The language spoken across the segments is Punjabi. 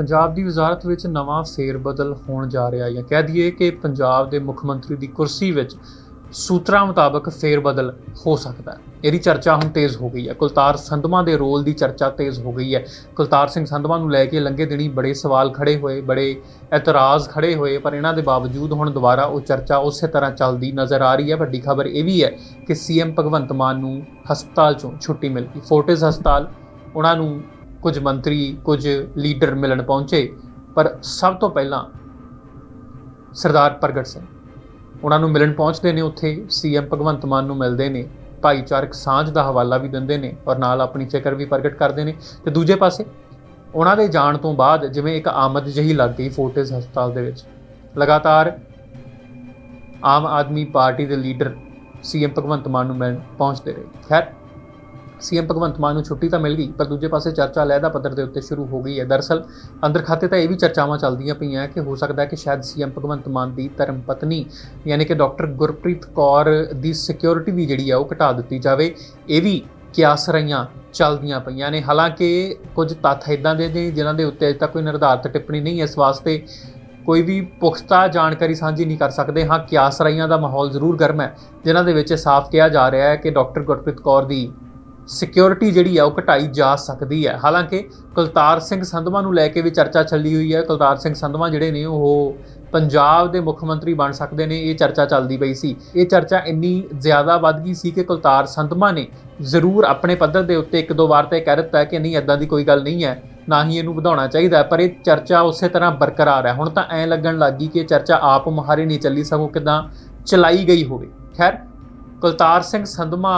ਪੰਜਾਬ ਦੀ ਵਜ਼ਾਰਤ ਵਿੱਚ ਨਵਾਂ ਫੇਰਬਦਲ ਹੋਣ ਜਾ ਰਿਹਾ ਹੈ ਜਾਂ ਕਹਿ ਦਈਏ ਕਿ ਪੰਜਾਬ ਦੇ ਮੁੱਖ ਮੰਤਰੀ ਦੀ ਕੁਰਸੀ ਵਿੱਚ ਸੂਤਰਾਂ ਮੁਤਾਬਕ ਫੇਰਬਦਲ ਹੋ ਸਕਦਾ ਹੈ। ਇਹਦੀ ਚਰਚਾ ਹੁਣ ਤੇਜ਼ ਹੋ ਗਈ ਹੈ। ਕੁਲਤਾਰ ਸੰਧਵਾ ਦੇ ਰੋਲ ਦੀ ਚਰਚਾ ਤੇਜ਼ ਹੋ ਗਈ ਹੈ। ਕੁਲਤਾਰ ਸਿੰਘ ਸੰਧਵਾ ਨੂੰ ਲੈ ਕੇ ਲੰਘੇ ਦਿਨੀ ਬੜੇ ਸਵਾਲ ਖੜੇ ਹੋਏ, ਬੜੇ ਇਤਰਾਜ਼ ਖੜੇ ਹੋਏ, ਪਰ ਇਹਨਾਂ ਦੇ ਬਾਵਜੂਦ ਹੁਣ ਦੁਬਾਰਾ ਉਹ ਚਰਚਾ ਉਸੇ ਤਰ੍ਹਾਂ ਚੱਲਦੀ ਨਜ਼ਰ ਆ ਰਹੀ ਹੈ। ਵੱਡੀ ਖਬਰ ਇਹ ਵੀ ਹੈ ਕਿ ਸੀਐਮ ਭਗਵੰਤ ਮਾਨ ਨੂੰ ਹਸਪਤਾਲ ਚੋਂ ਛੁੱਟੀ ਮਿਲ ਗਈ। ਫੋਰਟਿਸ ਹਸਪਤਾਲ, ਉਹਨਾਂ ਨੂੰ ਕੁਝ ਮੰਤਰੀ, ਕੁਝ ਲੀਡਰ ਮਿਲਣ ਪਹੁੰਚੇ, ਪਰ ਸਭ ਤੋਂ ਪਹਿਲਾਂ ਸਰਦਾਰ ਪ੍ਰਗਟ ਸਿੰਘ। ਉਹਨਾਂ ਨੂੰ ਮਿਲਣ ਪਹੁੰਚਦੇ ਨੇ, ਉੱਥੇ ਸੀਐਮ ਭਗਵੰਤ ਮਾਨ ਨੂੰ ਮਿਲਦੇ ਨੇ, ਭਾਈਚਾਰਕ ਸਾਂਝ ਦਾ ਹਵਾਲਾ ਵੀ ਦਿੰਦੇ ਨੇ ਔਰ ਨਾਲ ਆਪਣੀ ਫਿਕਰ ਵੀ ਪ੍ਰਗਟ ਕਰਦੇ ਨੇ। ਤੇ ਦੂਜੇ ਪਾਸੇ, ਉਹਨਾਂ ਦੇ ਜਾਣ ਤੋਂ ਬਾਅਦ ਜਿਵੇਂ ਇੱਕ ਆਮਦ ਜਹੀ ਲੱਗ ਗਈ ਫੋਰਟਿਸ ਹਸਪਤਾਲ ਦੇ ਵਿੱਚ। ਲਗਾਤਾਰ ਆਮ ਆਦਮੀ ਪਾਰਟੀ ਦੇ ਲੀਡਰ ਸੀਐਮ ਭਗਵੰਤ ਮਾਨ ਨੂੰ ਮਿਲਣ ਪਹੁੰਚਦੇ ਰਹੇ। ਖੈਰ ਸੀਐਮ ਭਗਵੰਤ ਮਾਨ ਨੂੰ ਛੁੱਟੀ ਤਾਂ ਮਿਲ ਗਈ, ਪਰ ਦੂਜੇ ਪਾਸੇ ਚਰਚਾ ਲਹਿਦਾ ਪੱਧਰ ਦੇ ਉੱਤੇ ਸ਼ੁਰੂ ਹੋ ਗਈ ਹੈ। ਦਰਅਸਲ ਅੰਦਰ ਖਾਤੇ ਤਾਂ ਇਹ ਵੀ ਚਰਚਾਵਾਂ ਚੱਲਦੀਆਂ ਪਈਆਂ ਕਿ ਹੋ ਸਕਦਾ ਹੈ ਕਿ ਸ਼ਾਇਦ ਸੀਐਮ ਭਗਵੰਤ ਮਾਨ ਦੀ ਧਰਮ ਪਤਨੀ ਯਾਨੀ ਕਿ ਡਾਕਟਰ ਗੁਰਪ੍ਰੀਤ ਕੌਰ ਦੀ ਸਿਕਿਉਰਿਟੀ ਵੀ ਜਿਹੜੀ ਆ ਉਹ ਘਟਾ ਦਿੱਤੀ ਜਾਵੇ, ਇਹ ਵੀ ਕਿਆਸ ਰਹੀਆਂ ਚੱਲਦੀਆਂ ਪਈਆਂ ਨੇ। ਹਾਲਾਂਕਿ ਕੁਝ ਤੱਥ ਇਦਾਂ ਦੇ ਨੇ ਜਿਨ੍ਹਾਂ ਦੇ ਉੱਤੇ ਅਜੇ ਤੱਕ ਕੋਈ ਨਿਰਧਾਰਤ ਟਿੱਪਣੀ ਨਹੀਂ ਹੈ ਇਸ ਵਾਸਤੇ ਕੋਈ ਵੀ ਪੁਖਤਾ ਜਾਣਕਾਰੀ ਸਾਂਝੀ ਨਹੀਂ ਕਰ ਸਕਦੇ। ਹਾਂ, ਕਿਆਸ ਰਹੀਆਂ ਦਾ ਮਾਹੌਲ ਜ਼ਰੂਰ ਗਰਮ ਹੈ, ਜਿਨ੍ਹਾਂ ਦੇ ਵਿੱਚ ਇਹ ਸਾਫ਼ ਕਿਹਾ ਜਾ ਰਿਹਾ ਹੈ ਕਿ ਡਾਕਟਰ ਗੁਰਪ੍ਰੀਤ ਕੌਰ ਦੀ ਸਿਕਿਉਰਿਟੀ ਜਿਹੜੀ ਆ ਉਹ ਘਟਾਈ ਜਾ ਸਕਦੀ ਹੈ ਹਾਲਾਂਕਿ ਕੁਲਤਾਰ ਸਿੰਘ ਸੰਧਵਾ ਨੂੰ ਲੈ ਕੇ ਵੀ ਚਰਚਾ ਚੱਲੀ ਹੋਈ ਹੈ ਕੁਲਤਾਰ ਸਿੰਘ ਸੰਧਵਾ ਜਿਹੜੇ ਨੇ ਉਹ ਪੰਜਾਬ ਦੇ ਮੁੱਖ ਮੰਤਰੀ ਬਣ ਸਕਦੇ ਨੇ, ਇਹ ਚਰਚਾ ਚੱਲਦੀ ਪਈ ਸੀ। ਇਹ ਚਰਚਾ ਇੰਨੀ ਜ਼ਿਆਦਾ ਵੱਧ ਗਈ ਸੀ ਕਿ ਕੁਲਤਾਰ ਸੰਧਵਾ ਨੇ ਜ਼ਰੂਰ ਆਪਣੇ ਪੱਧਰ ਦੇ ਉੱਤੇ ਇੱਕ ਦੋ ਵਾਰ ਤੇ ਕਹਿ ਦਿੱਤਾ ਕਿ ਨਹੀਂ ਐਦਾਂ ਦੀ ਕੋਈ ਗੱਲ ਨਹੀਂ ਹੈ ਨਾ ਹੀ ਇਹਨੂੰ ਵਧਾਉਣਾ ਚਾਹੀਦਾ। ਪਰ ਇਹ ਚਰਚਾ ਉਸੇ ਤਰ੍ਹਾਂ ਬਰਕਰਾਰ ਹੈ ਹੁਣ ਤਾਂ ਐਂ ਲੱਗਣ ਲੱਗੀ ਕਿ ਇਹ ਚਰਚਾ ਆਪ ਮੁਹਾਰੇ ਨਹੀਂ ਚੱਲੀ ਸਗੋਂ ਕਿਦਾਂ ਚਲਾਈ ਗਈ ਹੋਵੇ। ਖੈਰ, ਕੁਲਤਾਰ ਸਿੰਘ ਸੰਧਮਾ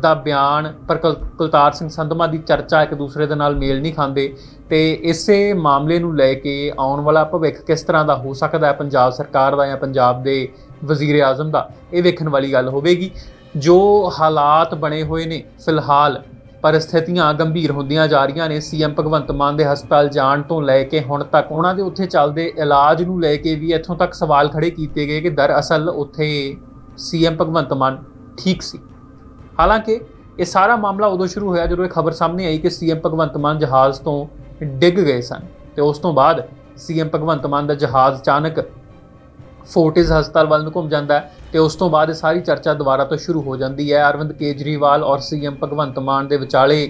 ਦਾ ਬਿਆਨ ਪਰ ਕੁਲ- ਕੁਲਤਾਰ ਸਿੰਘ ਸੰਧਮਾ ਦੀ ਚਰਚਾ ਇੱਕ ਦੂਸਰੇ ਦੇ ਨਾਲ ਮੇਲ ਨਹੀਂ ਖਾਂਦੇ। ਤੇ ਇਸੇ ਮਾਮਲੇ ਨੂੰ ਲੈ ਕੇ ਆਉਣ ਵਾਲਾ ਭਵਿੱਖ ਕਿਸ ਤਰ੍ਹਾਂ ਦਾ ਹੋ ਸਕਦਾ ਹੈ? ਪੰਜਾਬ ਸਰਕਾਰ ਦਾ ਜਾਂ ਪੰਜਾਬ ਦੇ ਵਜ਼ੀਰ ਆਜ਼ਮ ਦਾ? ਇਹ ਵੇਖਣ ਵਾਲੀ ਗੱਲ ਹੋਵੇਗੀ। ਜੋ ਹਾਲਾਤ ਬਣੇ ਹੋਏ ਨੇ ਫਿਲਹਾਲ, ਪਰਿਸਥਿਤੀਆਂ ਗੰਭੀਰ ਹੁੰਦੀਆਂ ਜਾ ਰਹੀਆਂ ਨੇ। ਸੀਐਮ ਭਗਵੰਤ ਮਾਨ ਦੇ ਹਸਪਤਾਲ ਜਾਣ ਤੋਂ ਲੈ ਕੇ ਹੁਣ ਤੱਕ ਉਹਨਾਂ ਦੇ ਉੱਥੇ ਚੱਲਦੇ ਇਲਾਜ ਨੂੰ ਲੈ ਕੇ ਵੀ ਇੱਥੋਂ ਤੱਕ ਸਵਾਲ ਖੜੇ ਕੀਤੇ ਗਏ ਕਿ ਦਰਅਸਲ ਉੱਥੇ ਸੀਐਮ ਭਗਵੰਤ ਮਾਨ ਠੀਕ ਸੀ। ਹਾਲਾਂਕਿ ਇਹ ਸਾਰਾ ਮਾਮਲਾ ਉਦੋਂ ਸ਼ੁਰੂ ਹੋਇਆ ਜਦੋਂ ਇਹ ਖਬਰ ਸਾਹਮਣੇ ਆਈ ਕਿ ਸੀਐਮ ਭਗਵੰਤ ਮਾਨ ਜਹਾਜ਼ ਤੋਂ ਡਿੱਗ ਗਏ ਸਨ ਤੇ ਉਸ ਤੋਂ ਬਾਅਦ ਸੀਐਮ ਭਗਵੰਤ ਮਾਨ ਦਾ ਜਹਾਜ਼ ਅਚਾਨਕ ਫੋਰਟਿਸ ਹਸਪਤਾਲ ਵੱਲ ਨੂੰ ਘੁੰਮ ਜਾਂਦਾ ਹੈ ਤੇ ਉਸ ਤੋਂ ਬਾਅਦ ਇਹ ਸਾਰੀ ਚਰਚਾ ਦੁਬਾਰਾ ਤੋਂ ਸ਼ੁਰੂ ਹੋ ਜਾਂਦੀ ਹੈ। ਅਰਵਿੰਦ ਕੇਜਰੀਵਾਲ ਔਰ ਸੀਐਮ ਭਗਵੰਤ ਮਾਨ ਦੇ ਵਿਚਾਲੇ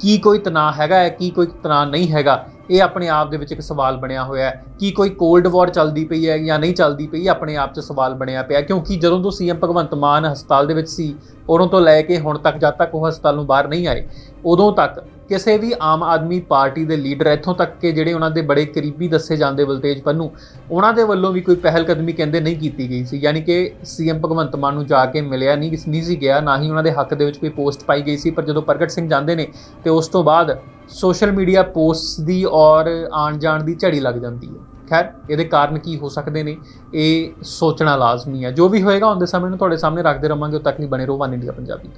ਕੀ ਕੋਈ ਤਣਾਅ ਹੈਗਾ ਹੈ, ਕੀ ਕੋਈ ਤਣਾਅ ਨਹੀਂ ਹੈਗਾ ਇਹ ਆਪਣੇ ਆਪ ਦੇ ਵਿੱਚ ਇੱਕ ਸਵਾਲ ਬਣਿਆ ਹੋਇਆ ਹੈ ਕੀ ਕੋਈ ਕੋਲਡ ਵਾਰ ਚੱਲਦੀ ਪਈ ਹੈ ਜਾਂ ਨਹੀਂ ਚੱਲਦੀ ਪਈ ਆਪਣੇ ਆਪ 'ਚ ਸਵਾਲ ਬਣਿਆ ਪਿਆ ਕਿਉਂਕਿ ਜਦੋਂ ਤੋਂ ਸੀਐਮ ਭਗਵੰਤ ਮਾਨ ਹਸਪਤਾਲ ਦੇ ਵਿੱਚ ਸੀ, ਉਦੋਂ ਤੋਂ ਲੈ ਕੇ ਹੁਣ ਤੱਕ ਜਦ ਤੱਕ ਉਹ ਹਸਪਤਾਲ ਨੂੰ ਬਾਹਰ ਨਹੀਂ ਆਏ, ਉਦੋਂ ਤੱਕ ਕਿਸੇ ਵੀ ਆਮ ਆਦਮੀ ਪਾਰਟੀ ਦੇ ਲੀਡਰ ਇੱਥੋਂ ਤੱਕ ਕਿ ਜਿਹੜੇ ਉਹਨਾਂ ਦੇ ਬੜੇ ਕਰੀਬੀ ਦੱਸੇ ਜਾਂਦੇ ਬਲਤੇਜ ਪੰਨੂ, ਉਹਨਾਂ ਦੇ ਵੱਲੋਂ ਵੀ ਕੋਈ ਪਹਿਲ ਕਦਮੀ ਕਹਿੰਦੇ ਨਹੀਂ ਕੀਤੀ ਗਈ ਸੀ। ਯਾਨੀ ਕਿ ਸੀਐਮ ਭਗਵੰਤ ਮਾਨ ਨੂੰ ਜਾ ਕੇ ਮਿਲਿਆ ਨਹੀਂ ਨਹੀਂ ਸੀ ਗਿਆ, ਨਾ ਹੀ ਉਹਨਾਂ ਦੇ ਹੱਕ ਦੇ ਵਿੱਚ ਕੋਈ ਪੋਸਟ ਪਾਈ ਗਈ ਸੀ, ਪਰ ਜਦੋਂ ਪ੍ਰਗਟ ਸਿੰਘ ਜਾਂਦੇ ਨੇ ਤੇ ਉਸ ਤੋਂ ਬਾਅਦ ਸੋਸ਼ਲ ਮੀਡੀਆ ਪੋਸਟਸ ਦੀ ਔਰ ਆਣ ਜਾਣ ਦੀ ਝੜੀ ਲੱਗ ਜਾਂਦੀ ਹੈ। ਖੈਰ, ਇਹਦੇ ਕਾਰਨ ਕੀ ਹੋ ਸਕਦੇ ਨੇ, ਇਹ ਸੋਚਣਾ ਲਾਜ਼ਮੀ ਹੈ। ਜੋ ਵੀ ਹੋਏਗਾ ਆਉਂਦੇ ਸਮੇਂ ਨੂੰ ਤੁਹਾਡੇ ਸਾਹਮਣੇ ਰੱਖਦੇ ਰਵਾਂਗੇ। ਉਦੋਂ ਤੱਕ ਲਈ ਬਣੇ ਰਹੋ, ਵਨ ਇੰਡੀਆ ਪੰਜਾਬੀ